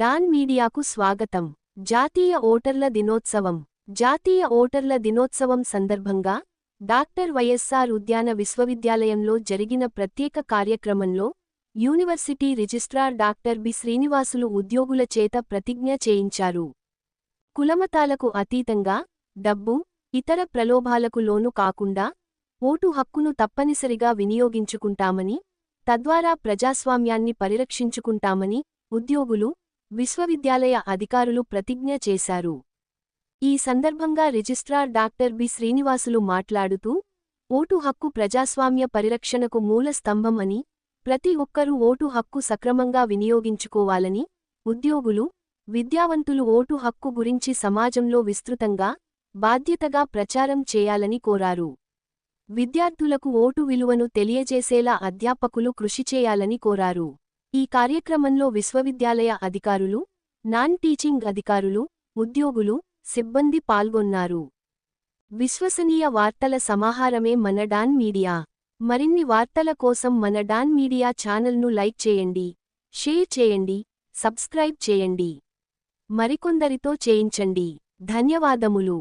Don మీడియాకు స్వాగతం. జాతీయ ఓటర్ల దినోత్సవం. జాతీయ ఓటర్ల దినోత్సవం సందర్భంగా డాక్టర్ వైఎస్సార్ ఉద్యాన విశ్వవిద్యాలయంలో జరిగిన ప్రత్యేక కార్యక్రమంలో university registrar doctor B Srinivasulu ఉద్యోగుల చేత ప్రతిజ్ఞ చేయించారు. కులమతాలకు అతీతంగా డబ్బు ఇతర ప్రలోభాలకు లోను కాకుండా ఓటు హక్కును తప్పనిసరిగా వినియోగించుకుంటామని తద్వారా ప్రజాస్వామ్యాన్ని పరిరక్షించుకుంటామని ఉద్యోగులు విశ్వవిద్యాలయ అధికారులు ప్రతిజ్ఞ చేశారు. ఈ సందర్భంగా రిజిస్ట్రార్ డాక్టర్ బి. శ్రీనివాసులు మాట్లాడుతూ ఓటు హక్కు ప్రజాస్వామ్య పరిరక్షణకు మూల స్తంభం అని ప్రతి ఒక్కరూ ఓటు హక్కు సక్రమంగా వినియోగించుకోవాలని ఉద్యోగులు విద్యావంతులు ఓటు హక్కు గురించి సమాజంలో విస్తృతంగా బాధ్యతగా ప్రచారం చేయాలని కోరారు. విద్యార్థులకు ఓటు విలువను తెలియజేసేలా అధ్యాపకులు కృషి చేయాలని కోరారు. ఈ కార్యక్రమంలో విశ్వవిద్యాలయ అధికారులు నాన్ టీచింగ్ అధికారులు ఉద్యోగులు సిబ్బంది పాల్గొన్నారు. విశ్వసనీయ వార్తల సమాహారమే మన డాన్ మీడియా. మరిన్ని వార్తల కోసం మన డాన్ మీడియా ఛానల్ను లైక్ చేయండి షేర్ చేయండి సబ్స్క్రైబ్ చేయండి. మరికొందరితో చేయించండి. ధన్యవాదములు.